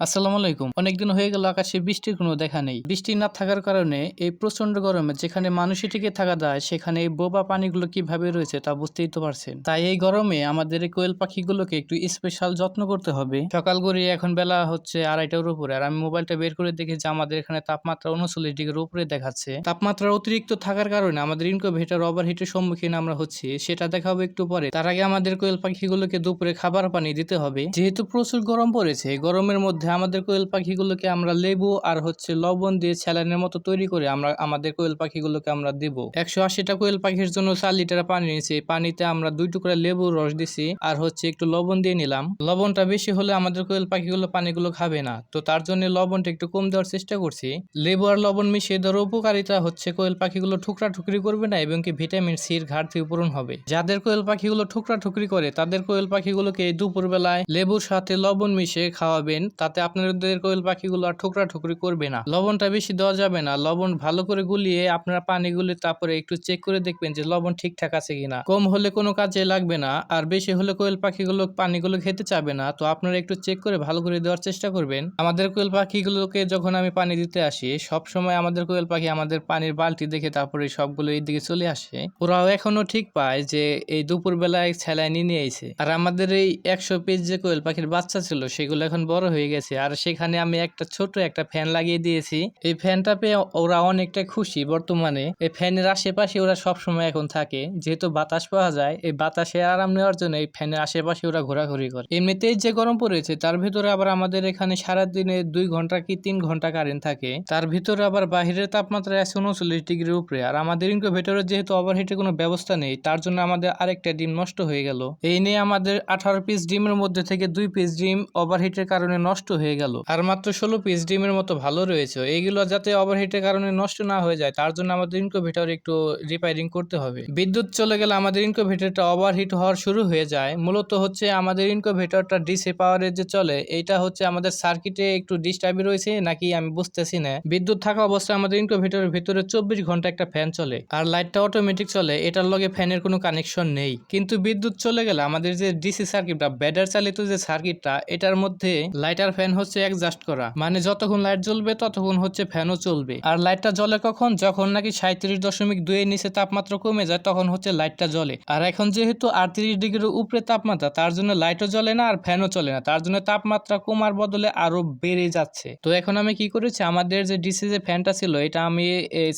আসসালামু আলাইকুম। অনেকদিন হয়ে গেল আকাশে বৃষ্টির কোনো দেখা নেই। বৃষ্টি না থাকার কারণে এই প্রচণ্ড গরমে যেখানে মানুষই টিকে থাকা যায়, সেখানে এই বোবা পানিগুলো কীভাবে রয়েছে তা বুঝতেই তো পারছেন। তাই এই গরমে আমাদের এই কোয়েল পাখিগুলোকে একটু স্পেশাল যত্ন করতে হবে। সকাল গড়িয়ে এখন বেলা হচ্ছে আড়াইটার উপরে আর আমি মোবাইলটা বের করে দেখি যে আমাদের এখানে তাপমাত্রা উনচল্লিশ ডিগ্রির উপরে দেখাচ্ছে। তাপমাত্রা অতিরিক্ত থাকার কারণে আমাদের ইনকোভেটার ওভারহিটের সম্মুখীন আমরা হচ্ছি। সেটা দেখাবো একটু পরে। তার আগে আমাদের কোয়েল পাখিগুলোকে দুপুরে খাবার পানি দিতে হবে। যেহেতু প্রচুর গরম পড়েছে, গরমের মধ্যে আমাদের কোয়েল পাখিগুলোকে আমরা লেবু আর হচ্ছে লবণ দিয়ে স্যালাইনের মতো তৈরি করে আমরা, আমাদের কোয়েল পাখিগুলোকে আমরা দেবো। একশো আশিটা কোয়েল পাখির জন্য চার লিটার পানি নিয়েছি। পানিতে আমরা দুই টুকরা লেবুর রস দিছি আর হচ্ছে একটু লবণ দিয়ে নিলাম। লবণটা বেশি হলে আমাদের কোয়েল পাখিগুলো পানিগুলো খাবে না। তো তার জন্য লবণটা একটু কম দেওয়ার চেষ্টা করছি। লেবু আর লবণ মিশিয়ে দেওয়ার উপকারিতা হচ্ছে কোয়েল পাখিগুলো ঠুকরা ঠুকরি করবে না এবং কি ভিটামিন সির ঘাটতি পূরণ হবে। যাদের কোয়েল পাখিগুলো ঠুকরা ঠুকরি করে, তাদের কোয়েল পাখিগুলোকে দুপুরবেলায় লেবুর সাথে লবণ মিশিয়ে খাওয়াবেন। তাতে আপনাদের কোয়েল পাখিগুলো আর ঠুকরা ঠুকরি করবে না। লবণটা বেশি দেওয়া যাবে না। লবণ ভালো করে গুলিয়ে আপনারা পানি গুলি তারপরে একটু চেক করে দেখবেন যে লবণ ঠিকঠাক আছে কিনা। কম হলে কোনো কাজে লাগবে না। আর বেশি হলে কোয়েল পাখিগুলো, পানিগুলো খেতে চাবে না। তো আপনারা একটু চেক করে ভালো করে দেওয়ার চেষ্টা করবেন। আমাদের কোয়েল পাখিগুলোকে যখন আমি পানি দিতে আসি, সব সময় আমাদের কোয়েল পাখি আমাদের পানির বালতি দেখে তারপরে সবগুলো এই দিকে চলে আসে। ওরাও এখনও ঠিক পায় যে এই দুপুর বেলায় স্যালাইনি নিয়ে আইছে। আর আমাদের এই একশো পিস যে কোয়েল পাখির বাচ্চা ছিল, সেগুলো এখন বড় হয়ে গেছে। আর সেখানে আমি একটা ছোট একটা ফ্যান লাগিয়ে দিয়েছি। এই ফ্যানটা পেয়ে ওরা অনেকটা খুশি বর্তমানে। এই ফ্যানের আশেপাশে ওরা সব সময় এখন থাকে। যেহেতু বাতাস পাওয়া যায়, এই বাতাসে আরাম নেওয়ার জন্য এই ফ্যানের আশেপাশে ওরা ঘোরাঘুরি করে। এমনিতেই যে গরম পড়েছে, তার ভিতরে আবার আমাদের এখানে সারাদিনে দুই ঘণ্টা কি তিন ঘণ্টা কারেন্ট থাকে। তার ভিতরে আবার বাহিরের তাপমাত্রা আছে উনচল্লিশ ডিগ্রির উপরে। আর আমাদের ইনকিউবেটরে যেহেতু ওভারহিটের কোনো ব্যবস্থা নেই, তার জন্য আমাদের আরেকটা ডিম নষ্ট হয়ে গেল। এই নিয়ে আমাদের আঠারো পিস ডিমের মধ্যে থেকে দুই পিস ডিম ওভারহিটের কারণে নষ্ট হয়ে গেল। আর মাত্র ষোলো পিস ডিমের মতো ভালো রয়েছে। এইগুলো যাতে ওভারহিটের কারণে নষ্ট না হয়ে যায়, তার জন্য আমাদের ইনকিউবেটর একটু রিপেয়ারিং করতে হবে। বিদ্যুৎ চলে গেলে আমাদের ইনকিউবেটরটা ওভারহিট হওয়ার শুরু হয়ে যায়। মূলত হচ্ছে আমাদের ইনকিউবেটরটা ডিসি পাওয়ারের যে চলে, এইটা হচ্ছে আমাদের সার্কিটে একটু ডিস্টার্বই রয়েছে নাকি আমি বুঝতেছি না। বিদ্যুৎ থাকা অবস্থায় আমাদের ইনকিউবেটরের ভিতরে চব্বিশ ঘণ্টা একটা ফ্যান চলে। আর লাইটটা অটোমেটিক চলে, এটার লগে ফ্যানের কোনো কানেকশন নেই। কিন্তু বিদ্যুৎ চলে গেলে আমাদের যে ডিসি সার্কিটটা ব্যাটার চালিত যে সার্কিটটা এটার মধ্যে লাইট আর ফ্যান হচ্ছে অ্যাডজাস্ট করা। মানে যতক্ষণ লাইট জ্বলবে, ততক্ষণ হচ্ছে ফ্যানও চলবে। আর লাইটটা জ্বলে কখন? যখন নাকি সাঁত্রিশ দশমিক দুই এর নিচে তাপমাত্রা কমে যায়, তখন হচ্ছে লাইটটা জ্বলে। আর এখন যেহেতু আটত্রিশ ডিগ্রির উপরে তাপমাত্রা, তার জন্য লাইটও জ্বলে না আর ফ্যানও চলে না। তার জন্য তাপমাত্রা কমার বদলে আরও বেড়ে যাচ্ছে। তো এখন আমি কি করেছি? আমাদের যে ডিসি যে ফ্যানটা ছিল, এটা আমি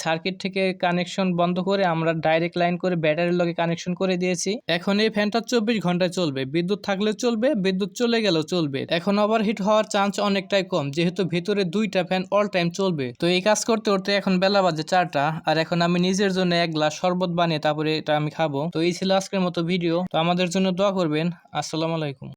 সার্কিট থেকে কানেকশন বন্ধ করে আমরা ডাইরেক্ট লাইন করে ব্যাটারির লগে কানেকশন করে দিয়েছি। এখন এই ফ্যানটা চব্বিশ ঘন্টায় চলবে। বিদ্যুৎ থাকলে চলবে, বিদ্যুৎ চলে গেলেও চলবে। এখন ওভারহিট হওয়ার চান্স অনেকটাই কম, যেহেতু ভেতরে দুইটা ফ্যান অল টাইম চলবে। তো এই কাজ করতে করতে এখন বেলা বাজে চারটা, আর এখন আমি নিজের জন্য এক গ্লাস শরবত বানিয়ে তারপরে এটা আমি খাব। তো এই ছিল আজকের মতো ভিডিও তো আমাদের জন্য দোয়া করবেন। আসসালামু আলাইকুম।